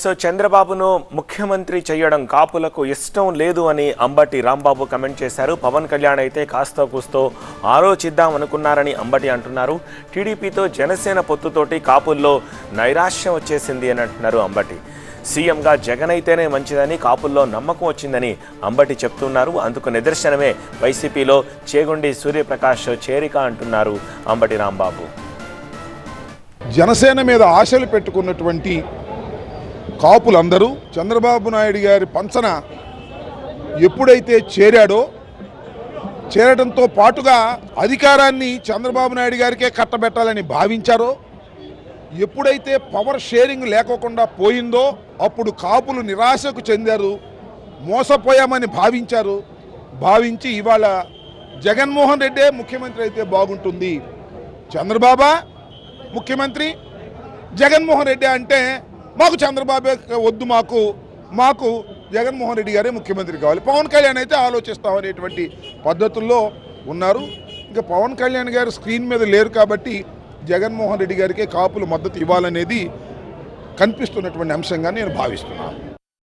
So చంద్రబాబును ముఖ్యమంత్రి చేయడం కాపులకు ఇష్టం లేదు అని అంబటి రాంబాబు కమెంట్ చేశారు. పవన్ కళ్యాణ్ అయితే కాస్తో కూస్తో ఆలోచిద్దాం అనుకున్నారని అంబటి అంటున్నారు. టీడీపీతో జనసేన పొత్తుతోటి కాపుల్లో నైరాశ్యం వచ్చేసింది అని అంటున్నారు అంబటి. సీఎంగా జగన్ అయితేనే మంచిదని కాపుల్లో నమ్మకం వచ్చిందని అంబటి చెప్తున్నారు. అందుకు నిదర్శనమే వైసీపీలో చేగుండి సూర్యప్రకాష్ చేరిక అంటున్నారు అంబటి రాంబాబు. జనసేన మీద ఆశలు పెట్టుకున్నటువంటి కాపులందరూ చంద్రబాబు నాయుడు గారి పంచన ఎప్పుడైతే చేరాడో చేరడంతో పాటుగా అధికారాన్ని చంద్రబాబు నాయుడు గారికే కట్టబెట్టాలని భావించారో ఎప్పుడైతే పవర్ షేరింగ్ లేకోకుండా పోయిందో అప్పుడు కాపులు నిరాశకు చెందారు మోసపోయామని భావించారు. భావించి ఇవాళ జగన్మోహన్ రెడ్డే ముఖ్యమంత్రి అయితే బాగుంటుంది. చంద్రబాబా ముఖ్యమంత్రి జగన్మోహన్ రెడ్డి అంటే మాకు చంద్రబాబే వద్దు మాకు మాకు జగన్మోహన్ రెడ్డి గారే ముఖ్యమంత్రి కావాలి. పవన్ కళ్యాణ్ అయితే ఆలోచిస్తామనేటువంటి పద్ధతుల్లో ఉన్నారు. ఇంకా పవన్ కళ్యాణ్ గారు స్క్రీన్ మీద లేరు కాబట్టి జగన్మోహన్ రెడ్డి గారికే కాపులు మద్దతు ఇవ్వాలనేది కనిపిస్తున్నటువంటి అంశంగా నేను భావిస్తున్నాను.